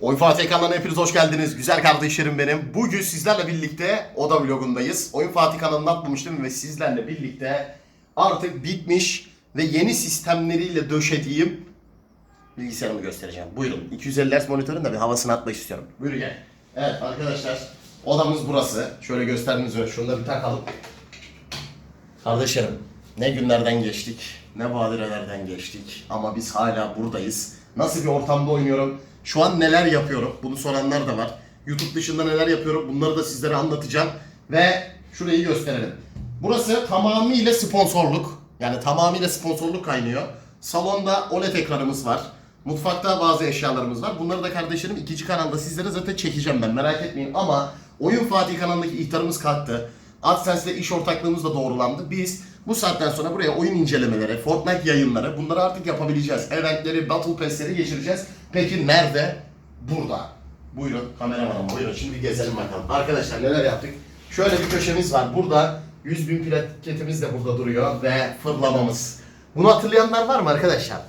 Oyun Fatih kanalına hepiniz hoş geldiniz. Güzel kardeşlerim benim. Bugün sizlerle birlikte Oda vlogundayız. Oyun Fatih kanalına atlamıştım ve sizlerle birlikte artık bitmiş ve yeni sistemleriyle döşediğim bilgisayarımı göstereceğim. Buyurun. 250 Hz monitörün de bir havasını atmak istiyorum. Buyurun gel. Evet arkadaşlar odamız burası. Şöyle gösterdiğiniz üzere şunu da bir takalım. Kardeşlerim ne günlerden geçtik, ne badirelerden geçtik ama biz hala buradayız. Nasıl bir ortamda oynuyorum, şu an neler yapıyorum bunu soranlar da var. YouTube dışında neler yapıyorum bunları da sizlere anlatacağım ve şurayı gösterelim. Burası tamamıyla sponsorluk. Yani tamamıyla sponsorluk kaynıyor. Salonda OLED ekranımız var. Mutfakta bazı eşyalarımız var. Bunları da kardeşlerim ikinci kanalda sizlere zaten çekeceğim ben merak etmeyin. Ama Oyun Fatih kanalındaki ihtarımız kalktı. AdSense'le iş ortaklığımız da doğrulandı. Biz bu saatten sonra buraya oyun incelemeleri, Fortnite yayınları bunları artık yapabileceğiz. Eventleri, Battle Pass'leri geçireceğiz. Peki nerede? Burada. Buyurun kameramanım buyurun şimdi gezelim bakalım. Arkadaşlar neler yaptık? Şöyle bir köşemiz var. Burada 100 bin plaketimiz de burada duruyor ve fırlamamız. Bunu hatırlayanlar var mı arkadaşlar?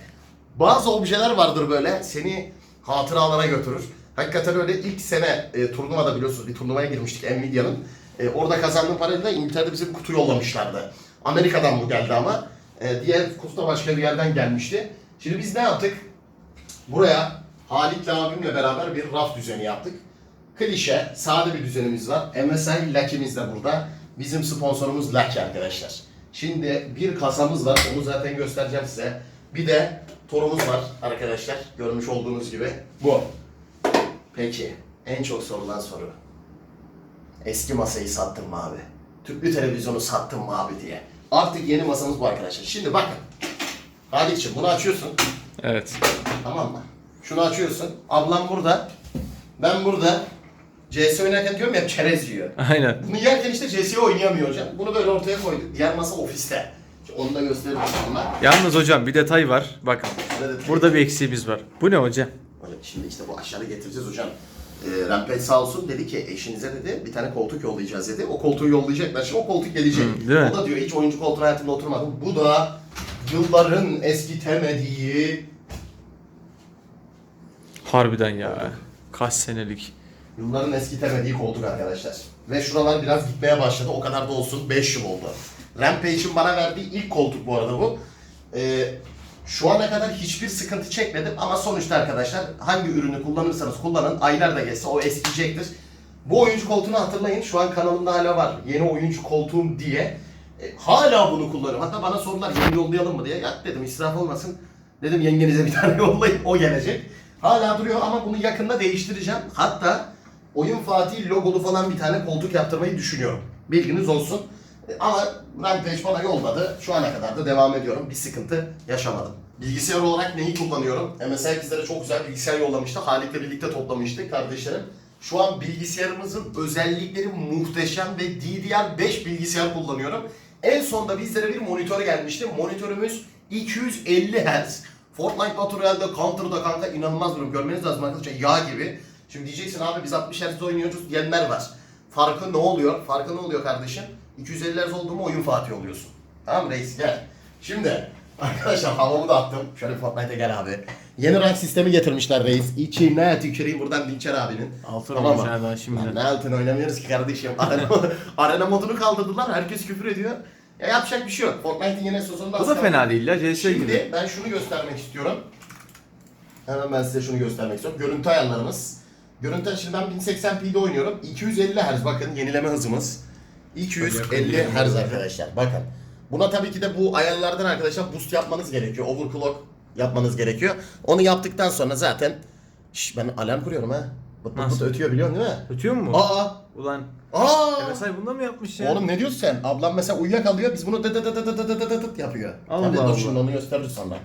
Bazı objeler vardır böyle seni hatıralara götürür. Hakikaten öyle ilk sene e, turnuvada biliyorsunuz bir turnuvaya girmiştik Nvidia'nın. E, orada kazandığım parayla İngiltere'de bize bir kutu yollamışlardı. Amerika'dan bu geldi ama. E, diğer kutu da başka bir yerden gelmişti. Şimdi biz ne yaptık? Buraya Halit'le abimle beraber bir raf düzeni yaptık. Klişe, sade bir düzenimiz var. MSI Lucky'miz de burada. Bizim sponsorumuz Lucky arkadaşlar. Şimdi bir kasamız var, onu zaten göstereceğim size. Bir de torumuz var arkadaşlar, görmüş olduğunuz gibi. Bu. Peki, en çok sorulan soru. Eski masayı sattın mı abi? Tüplü televizyonu sattın mı abi diye. Artık yeni masamız bu arkadaşlar. Şimdi bakın. Halit'ciğim bunu açıyorsun. Evet. Tamam mı? Şunu açıyorsun. Ablam burada. Ben burada. CS oynarken diyorum ya çerez yiyor. Aynen. Bunu yerken işte CS oynayamıyor hocam. Bunu böyle ortaya koyduk. Diğer masa ofiste. Onu da gösteririm sonra. Yalnız hocam bir detay var. Bakın. Burada bir eksiğimiz var. Bu ne hocam? Şimdi işte bu aşağıya getireceğiz hocam. Ee, Rampage sağ olsun dedi ki eşinize dedi bir tane koltuk yollayacağız dedi. O koltuğu yollayacaklar. Şimdi o koltuk gelecek. Hı, değil mi? O da diyor hiç oyuncu koltuğuna hayatımda oturmadım. Bu da yılların eskitemediği Harbiden ya. Kaç senelik. Yılların eskitemediği koltuk arkadaşlar. Ve şuralar biraz gitmeye başladı. O kadar da olsun 5 yıl oldu. Rampage'in bana verdiği ilk koltuk bu arada bu. Ee, şu ana kadar hiçbir sıkıntı çekmedim ama sonuçta arkadaşlar hangi ürünü kullanırsanız kullanın aylar da geçse o eskiyecektir. Bu oyuncu koltuğunu hatırlayın. Şu an kanalımda hala var. Yeni oyuncu koltuğum diye. E, hala bunu kullanıyorum. Hatta bana sordular yeni yollayalım mı diye. Ya dedim israf olmasın. Dedim yengenize bir tane yollayın o gelecek. Hala duruyor ama bunu yakında değiştireceğim. Hatta Oyun Fatih logolu falan bir tane koltuk yaptırmayı düşünüyorum. Bilginiz olsun. Ama Rampage bana yolladı. Şu ana kadar da devam ediyorum. Bir sıkıntı yaşamadım. Bilgisayar olarak neyi kullanıyorum? MSI bizlere çok güzel bilgisayar yollamıştı. Halit'le birlikte toplamıştık kardeşlerim. Şu an bilgisayarımızın özellikleri muhteşem ve DDR5 bilgisayar kullanıyorum. En sonda bizlere bir monitör gelmişti. Monitörümüz 250 Hz. Fortnite Battle Royale'de, Counter'da kanka inanılmaz durum. Görmeniz lazım arkadaşlar yağ gibi. Şimdi diyeceksin abi biz 60 Hz oynuyoruz diyenler var. Farkı ne oluyor? Farkı ne oluyor kardeşim? 250 Hz oldu mu oyun Fatih oluyorsun. Tamam reis gel. Şimdi arkadaşlar havamı da attım. Şöyle Fortnite'e gel abi. Yeni rank sistemi getirmişler reis. İçine tüküreyim buradan Dinçer abinin. Altın Tamam mı? daha şimdiden. Lan Ne altın oynamıyoruz ki kardeşim. Arena, arena modunu kaldırdılar. Herkes küfür ediyor. Ya yapacak bir şey yok. Fortnite'in yeni sezonunda Bu da fena değil ya. CS Şimdi gibi. ben şunu göstermek istiyorum. Hemen ben size şunu göstermek istiyorum. Görüntü ayarlarımız. Görüntü şimdi ben 1080p'de oynuyorum. 250 Hz bakın yenileme hızımız. 250 Hz arkadaşlar bakın. Buna tabii ki de bu ayarlardan arkadaşlar boost yapmanız gerekiyor. Overclock yapmanız gerekiyor. Onu yaptıktan sonra zaten Şş, ben alarm kuruyorum ha. Bıt bıt bıt Nasıl? ötüyor biliyorsun değil mi? Ötüyor mu? Aa! Ulan. Aa! MSI bunda mı yapmış ya? Oğlum ne diyorsun sen? Ablam mesela uyuyakalıyor biz bunu dıt dıt dıt dıt dıt dıt dıt dıt yapıyor. Allah Tabii dur Allah. şimdi onu gösteririz sonra.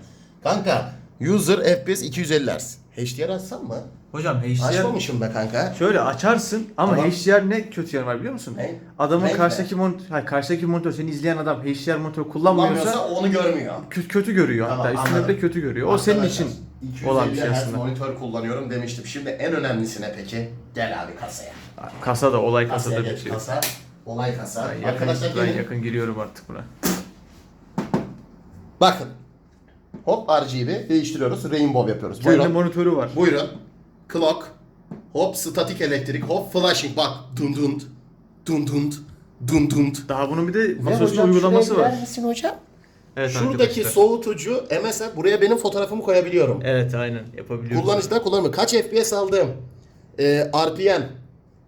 Kanka user FPS 250 Hz. HDR açsam mı? Hocam HDR... Açmamışım be kanka. Şöyle açarsın ama Tamam. HDR ne kötü yanı var biliyor musun? Ne? Adamın Renk karşıdaki monitör, hayır, karşıdaki monitör seni izleyen adam HDR monitör kullanmıyorsa Kullanmıyorsa onu görmüyor. kötü, kötü görüyor Tamam, hatta üstünde de kötü görüyor. O senin Arkadaşlar, için 250 olan bir şey aslında. monitör kullanıyorum demiştim. Şimdi en önemlisine peki gel abi kasaya. Kasa da olay kasada bir şey. kasa. Olay kasa. Ben yakın, Arkadaşlar ben gelin. yakın giriyorum artık buna. Bakın. Hop RGB değiştiriyoruz. Rainbow yapıyoruz. Kendi Buyurun. monitörü var. Buyurun. clock, hop statik elektrik, hop flashing. Bak dun dun dun dun dun dun. Daha bunun bir de masaüstü uygulaması var. misin hocam? Evet Şuradaki arkadaşlar. soğutucu mesela buraya benim fotoğrafımı koyabiliyorum. Evet aynen yapabiliyoruz. Kullanıcıda kullanımı. Kaç FPS aldım? Ee, RPM,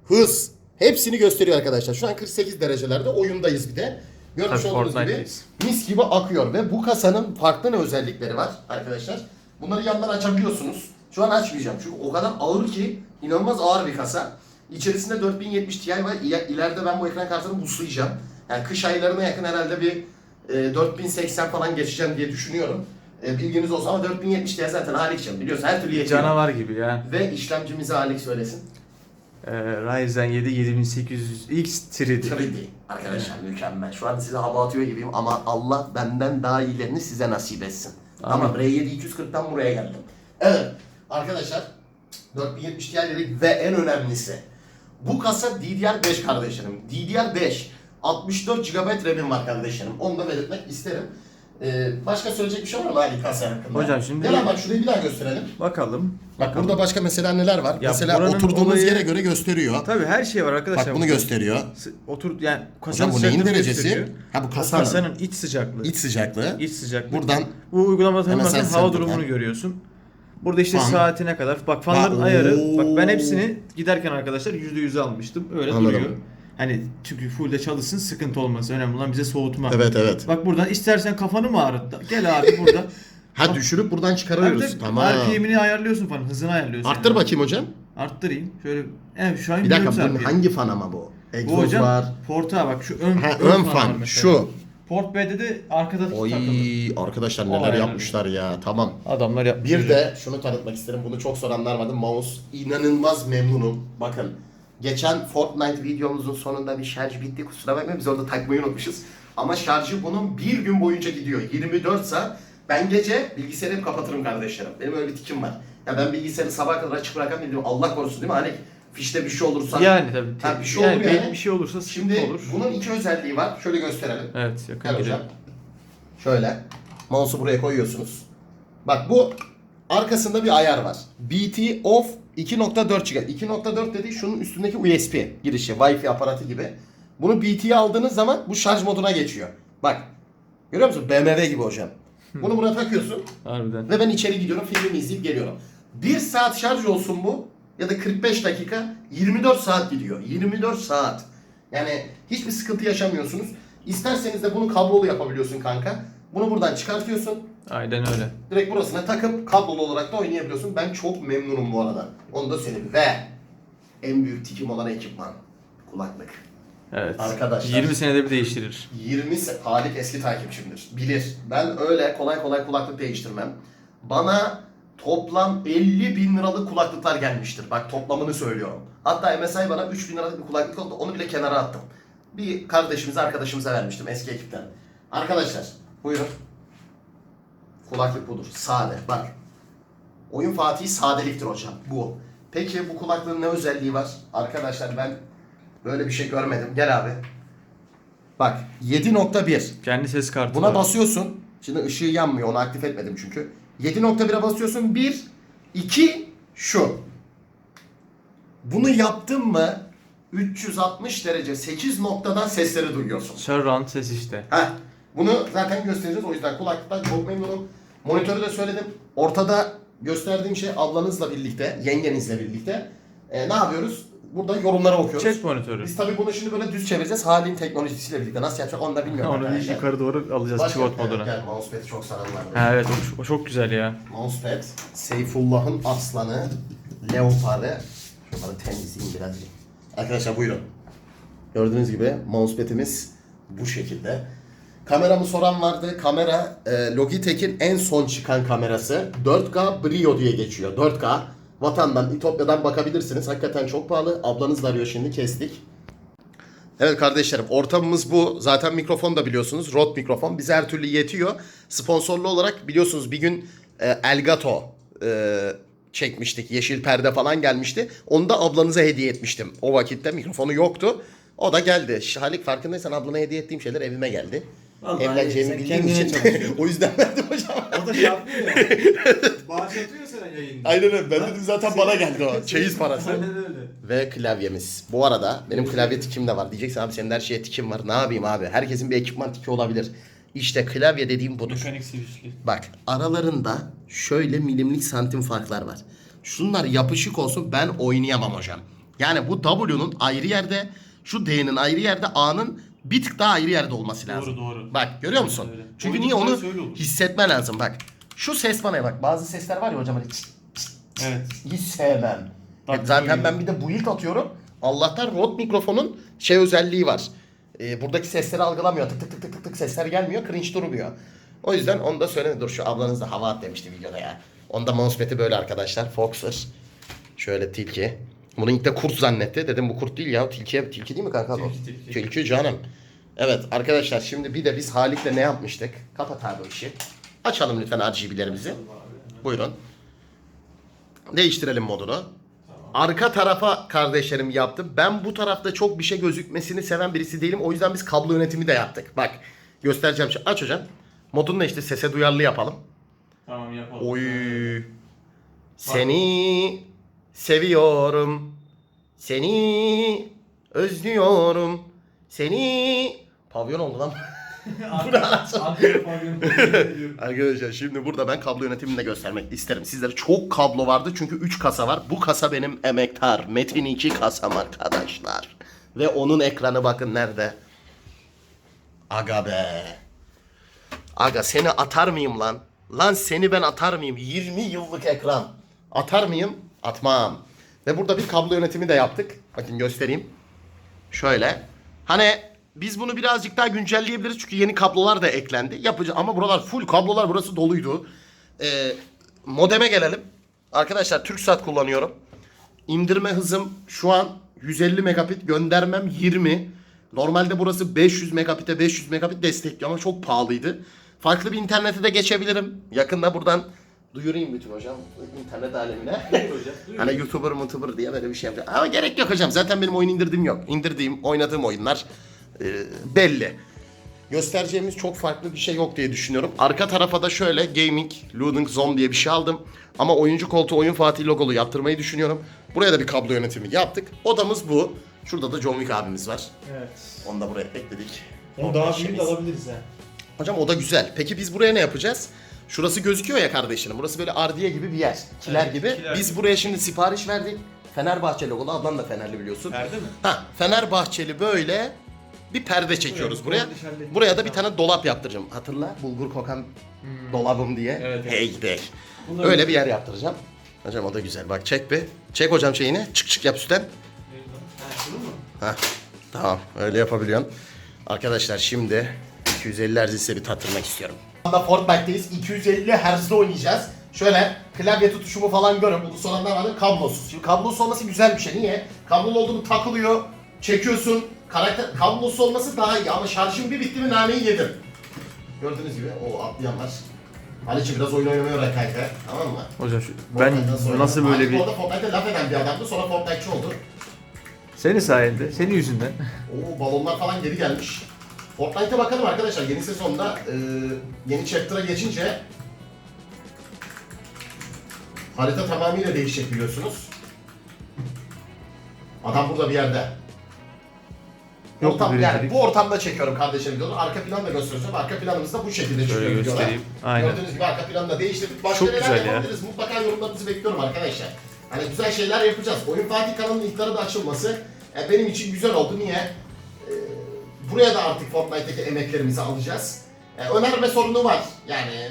hız hepsini gösteriyor arkadaşlar. Şu an 48 derecelerde oyundayız bir de. Görmüş Tabii, olduğunuz gibi mis gibi akıyor ve bu kasanın farklı ne özellikleri var arkadaşlar. Bunları yandan açabiliyorsunuz. Şu an açmayacağım çünkü o kadar ağır ki inanılmaz ağır bir kasa. İçerisinde 4070 Ti var. İle- İleride ben bu ekran kartını buslayacağım. Yani kış aylarına yakın herhalde bir e, 4080 falan geçeceğim diye düşünüyorum. E, bilginiz olsun ama 4070 Ti zaten Halik'cim biliyorsun her türlü yetiyor. Canavar gibi ya. Ve işlemcimizi Halik söylesin. Ee, Ryzen 7 7800X 3D. 3D. Arkadaşlar mükemmel. Şu an size hava atıyor gibiyim ama Allah benden daha iyilerini size nasip etsin. Amin. Tamam R7 240'tan buraya geldim. Evet arkadaşlar 4070 Ti dedik ve en önemlisi bu kasa DDR5 kardeşlerim. DDR5 64 GB RAM'im var kardeşlerim. Onu da belirtmek isterim. Ee, başka söyleyecek bir şey var mı Ali kasa hakkında? Hocam şimdi- Gel bak şurayı bir daha gösterelim. Bakalım. Bak Bakalım. burada başka mesela neler var? Ya mesela buranın oturduğunuz olayı- yere göre gösteriyor. Tabii her şey var arkadaşlar. Bak bunu burada. gösteriyor. S- Otur yani Hocam kasanın bu neyin sıcaklığını derecesi? gösteriyor. Ha bu kasanın. kasanın iç sıcaklığı. İç sıcaklığı. İç sıcaklığı. Buradan bu uygulamada Hemen bakın sen hava sen durumunu buradan. görüyorsun. Burada işte Fan. saatine kadar. Bak fanların Ha, ayarı. Bak ben hepsini giderken arkadaşlar %100 almıştım. Öyle Anladım. duruyor. Hani çünkü fullde çalışsın sıkıntı olması önemli olan bize soğutma. Evet evet. Bak buradan istersen kafanı mı ağrıt? Gel abi burada. Ha düşürüp buradan çıkarıyoruz. de Tamam. RPM'ini ayarlıyorsun falan. Hızını ayarlıyorsun. Arttır yani. bakayım hocam. Arttırayım. Şöyle. Evet şu an Bir dakika 24 bunun hangi fan ama bu? Bu Egzoz hocam var. porta bak şu ön, Ha, ön, ön fan, fan şu. Port B'de de arkada Oy takılı. arkadaşlar neler yapmışlar ya. Tamam. Adamlar yapmış. Bir de şunu tanıtmak isterim. Bunu çok soranlar vardı. Mouse inanılmaz memnunum. Bakın. Geçen Fortnite videomuzun sonunda bir şarj bitti. Kusura bakmayın biz orada takmayı unutmuşuz. Ama şarjı bunun bir gün boyunca gidiyor. 24 saat. Ben gece bilgisayarı kapatırım kardeşlerim. Benim öyle bir tikim var. Ya ben bilgisayarı sabah kadar açık bırakan biliyorum. Allah korusun değil mi? Hani fişte bir şey olursa. Yani tabii. Ha, bir şey yani olur yani. Bir şey olursa Şimdi olur. bunun iki özelliği var. Şöyle gösterelim. Evet yakın Gel hocam. Şöyle. Mouse'u buraya koyuyorsunuz. Bak bu arkasında bir ayar var. BT off 2.4 GHz. 2.4 dediği şunun üstündeki USB girişi. Wi-Fi aparatı gibi. Bunu BT'ye aldığınız zaman bu şarj moduna geçiyor. Bak. Görüyor musun? BMW gibi hocam. Bunu buna takıyorsun Harbiden. ve ben içeri gidiyorum filmimi izleyip geliyorum. 1 saat şarj olsun bu ya da 45 dakika 24 saat gidiyor. 24 saat. Yani hiçbir sıkıntı yaşamıyorsunuz. İsterseniz de bunu kablolu yapabiliyorsun kanka. Bunu buradan çıkartıyorsun. Aynen öyle. Direkt burasına takıp kablolu olarak da oynayabiliyorsun. Ben çok memnunum bu arada. Onu da söyleyeyim. Ve en büyük tikim olan ekipman. Kulaklık. Evet. Arkadaşlar. 20 senede bir değiştirir. 20 se Halik eski takipçimdir. Bilir. Ben öyle kolay kolay kulaklık değiştirmem. Bana toplam 50 bin liralık kulaklıklar gelmiştir. Bak toplamını söylüyorum. Hatta MSI bana 3 bin liralık bir kulaklık oldu. Onu bile kenara attım. Bir kardeşimize, arkadaşımıza vermiştim eski ekipten. Arkadaşlar buyurun. Kulaklık budur. Sade. Bak. Oyun Fatih'i sadeliktir hocam. Bu. Peki bu kulaklığın ne özelliği var? Arkadaşlar ben böyle bir şey görmedim. Gel abi. Bak 7.1. Kendi ses kartı Buna var. basıyorsun. Şimdi ışığı yanmıyor. Onu aktif etmedim çünkü. 7.1'e basıyorsun. 1, 2, şu. Bunu yaptın mı 360 derece 8 noktadan sesleri duyuyorsun. Surround ses işte. Heh, bunu zaten göstereceğiz. O yüzden kulaklıktan çok memnunum. Monitörü de söyledim. Ortada gösterdiğim şey ablanızla birlikte, yengenizle birlikte. Ee, ne yapıyoruz? Burada yorumlara okuyoruz. Chat monitörü. Biz tabii bunu şimdi böyle düz çevireceğiz. Halin teknolojisiyle birlikte. Nasıl yapacak onu da bilmiyorum. Onu arkadaşlar. yukarı doğru alacağız Başka- evet, moduna. Gel mousepad'i çok. Ha, evet o, o çok güzel ya. Mousepad, Seyfullah'ın aslanı, leoparı. Şunları temizleyeyim birazcık. Arkadaşlar buyurun. Gördüğünüz gibi mousepad'imiz bu şekilde. Kameramı soran vardı. Kamera e, Logitech'in en son çıkan kamerası. 4K Brio diye geçiyor. 4K. Vatandan, İtopya'dan bakabilirsiniz. Hakikaten çok pahalı. Ablanız da arıyor şimdi. Kestik. Evet kardeşlerim ortamımız bu. Zaten mikrofon da biliyorsunuz. Rode mikrofon. Bize her türlü yetiyor. Sponsorlu olarak biliyorsunuz bir gün e, Elgato e, çekmiştik. Yeşil perde falan gelmişti. Onu da ablanıza hediye etmiştim. O vakitte mikrofonu yoktu. O da geldi. Halik farkındaysan ablana hediye ettiğim şeyler evime geldi. Vallahi evleneceğimi sen bildiğim kendine için. çalışıyorsun. o yüzden verdim hocam. O da şey yapıyor ya. Bağış atıyor sana yayında. Aynen öyle. Ben dedim zaten bana geldi o. Çeyiz parası. Aynen öyle. Ve klavyemiz. Bu arada benim klavye tikim de var. Diyeceksin abi senin her şeye tikim var. Ne yapayım abi? Herkesin bir ekipman tiki olabilir. İşte klavye dediğim budur. Mekanik switchli. Bak aralarında şöyle milimlik santim farklar var. Şunlar yapışık olsun ben oynayamam hocam. Yani bu W'nun ayrı yerde, şu D'nin ayrı yerde, A'nın bir tık daha ayrı yerde olması lazım. Doğru, doğru. Bak görüyor musun? Öyle. Çünkü niye onu hissetmen lazım bak. Şu ses bana bak. Bazı sesler var ya hocam hani çıt, Evet. hiç sevmem. Bak, Zaten öyle. ben bir de build atıyorum. Allah'tan Rode mikrofonun şey özelliği var. Ee, buradaki sesleri algılamıyor. Tık tık tık tık tık tık sesler gelmiyor. Cringe durmuyor. O yüzden onu da söyleme. Dur şu ablanız da hava at demişti videoda ya. Onda mousepad'i böyle arkadaşlar. Foxer. Şöyle tilki. Bunu ilk de kurt zannetti. Dedim bu kurt değil ya. Tilki, tilki değil mi kanka? Tilki, tilki. Tilki canım. Evet arkadaşlar şimdi bir de biz Halik'le ne yapmıştık? Kapat abi o işi. Açalım lütfen RGB'lerimizi. Buyurun. Değiştirelim modunu. Arka tarafa kardeşlerim yaptım. Ben bu tarafta çok bir şey gözükmesini seven birisi değilim. O yüzden biz kablo yönetimi de yaptık. Bak göstereceğim. Şimdi aç hocam. Modunu da işte sese duyarlı yapalım. Tamam yapalım. Oy. Seni seviyorum. Seni özlüyorum. Seni pavyon oldu lan. Arkadaşlar şimdi burada ben kablo yönetimini de göstermek isterim. Sizlere çok kablo vardı çünkü 3 kasa var. Bu kasa benim emektar. Metin 2 kasam arkadaşlar. Ve onun ekranı bakın nerede? Aga be. Aga seni atar mıyım lan? Lan seni ben atar mıyım? 20 yıllık ekran. Atar mıyım? Atmam. Ve burada bir kablo yönetimi de yaptık. Bakın göstereyim. Şöyle. Hani biz bunu birazcık daha güncelleyebiliriz çünkü yeni kablolar da eklendi. Yapacağız ama buralar full kablolar burası doluydu. Ee, modeme gelelim. Arkadaşlar TürkSat kullanıyorum. İndirme hızım şu an 150 megabit göndermem 20. Normalde burası 500 megabit'e 500 megabit destekliyor ama çok pahalıydı. Farklı bir internete de geçebilirim. Yakında buradan duyurayım bütün hocam internet alemine. Hani YouTuber mutuber diye böyle bir şey yapacağım. Ama gerek yok hocam. Zaten benim oyun indirdiğim yok. İndirdiğim, oynadığım oyunlar e, belli. Göstereceğimiz çok farklı bir şey yok diye düşünüyorum. Arka tarafa da şöyle Gaming Loading Zone diye bir şey aldım. Ama oyuncu koltuğu Oyun Fatih logolu yaptırmayı düşünüyorum. Buraya da bir kablo yönetimi yaptık. Odamız bu. Şurada da John Wick abimiz var. Evet. Onu da buraya ekledik. Onu daha büyük de alabiliriz ha. Hocam o da güzel. Peki biz buraya ne yapacağız? Şurası gözüküyor ya kardeşlerim. Burası böyle ardiye gibi bir yer. Kiler Evet, gibi. kiler biz buraya şimdi sipariş verdik. Fenerbahçe logolu. Ablan da Fenerli biliyorsun. Nerede mi? Ha, Fenerbahçeli böyle bir perde çekiyoruz Buraya, buraya. Buraya da bir tane dolap yaptıracağım. Hatırla bulgur kokan dolabım diye. Hmm. Evet, evet. Hey. Bunları- Öyle bir yer yaptıracağım. Hocam o da güzel. Bak çek bir. Çek hocam şeyini. Çık çık yap üstten. Ha şunu mu? Hah. Tamam öyle yapabiliyorsun. Arkadaşlar şimdi 250 Hz size bir tattırmak istiyorum. Anda Fortnite'deyiz. 250 Hz'de oynayacağız. Şöyle klavye tutuşumu falan görün. Bunu soranlar vardı kablosuz. Şimdi kablosuz olması güzel bir şey. Niye? Kablolu olduğunu takılıyor. Çekiyorsun. Karakter kablosuz olması daha iyi ama şarjım bir bitti mi naneyi yedim. Gördüğünüz gibi o atlayan var. Haliç'i biraz oyun oynamayı öğren kanka. Tamam mı? Hocam şu, ben Fortnite nasıl oynar? böyle bir... Orada Fortnite'de laf eden bir adamdı. Sonra Fortnite'çi oldu. Senin sayende, senin yüzünden. Oo balonlar falan geri gelmiş. Fortnite'e bakalım arkadaşlar yeni sezonda e, yeni chapter'a geçince harita tamamıyla değişecek biliyorsunuz. Adam burada bir yerde. Yok Ortam, yani bu ortamda çekiyorum kardeşim videoları. Arka planı da göstereceğim. Arka planımız da bu şekilde çıkıyor Şöyle videolar. göstereyim. Aynen. Gördüğünüz gibi arka planı da değiştirdik. Başka Çok neler güzel ya. yapabiliriz? Mutlaka yorumlarınızı bekliyorum arkadaşlar. Hani güzel şeyler yapacağız. Oyun Fatih kanalının ihtarı da açılması e, benim için güzel oldu. Niye? Buraya da artık Fortnite'daki emeklerimizi alacağız. E, önerme sorunu var. Yani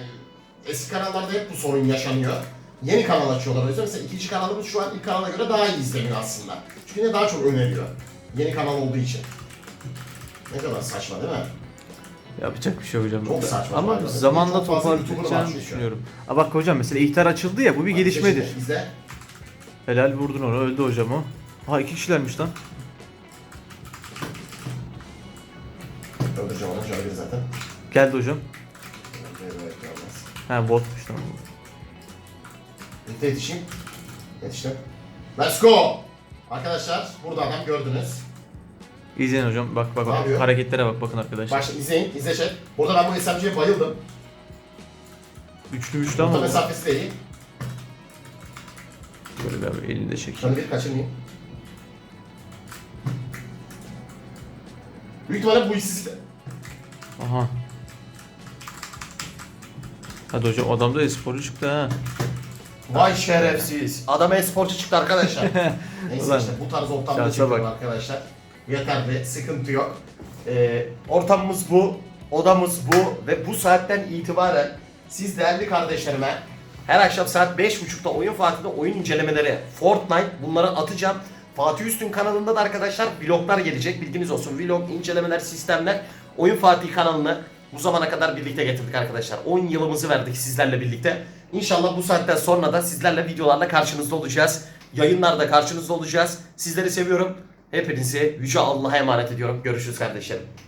eski kanallarda hep bu sorun yaşanıyor. Yeni kanal açıyorlar o yüzden. Mesela ikinci kanalımız şu an ilk kanala göre daha iyi izleniyor aslında. Çünkü yine daha çok öneriyor. Yeni kanal olduğu için. Ne kadar saçma değil mi? Yapacak bir şey hocam. Çok saçma Ama zaten. zamanla Çok fazla YouTuber var toparlayacağını çünkü. düşünüyorum. Ha bak hocam mesela ihtar açıldı ya bu bir gelişmedir. İzle. Helal vurdun onu öldü hocam o. Ha iki kişilermiş lan. Öldüreceğim onu şöyle zaten. Geldi hocam. Evet, olmaz. Ha botmuş tamam. Birlikte yetişeyim. Yetiştim. Let's go! Arkadaşlar burada adam gördünüz. İzleyin hocam. Bak bak bak. yapıyor? Hareketlere bak bakın arkadaşlar. Başla izleyin, izle chat. Burada ben bu SMG'ye bayıldım. Üçlü üçlü Orta ama. bu. mesafesi de iyi. Böyle bir abi elinde çek. Şunu bir kaçırmayayım. Büyük ihtimalle bu işsiz. Aha. Hadi hocam adam da esporcu çıktı ha. Vay şerefsiz. Adam e-sporcu çıktı arkadaşlar. Neyse Ulan. işte bu tarz ortamda Şansa çekiyorum bak. arkadaşlar. Yeterli, sıkıntı yok. Ee, ortamımız bu, odamız bu ve bu saatten itibaren siz değerli kardeşlerime her akşam saat 5.30'da Oyun Fatih'te oyun incelemeleri, Fortnite bunları atacağım. Fatih Üstün kanalında da arkadaşlar vloglar gelecek. Bilginiz olsun. Vlog, incelemeler, sistemler. Oyun Fatih kanalını bu zamana kadar birlikte getirdik arkadaşlar. 10 yılımızı verdik sizlerle birlikte. İnşallah bu saatten sonra da sizlerle videolarla karşınızda olacağız. Yayınlarda karşınızda olacağız. Sizleri seviyorum. Hepinizi Yüce Allah'a emanet ediyorum. Görüşürüz kardeşlerim.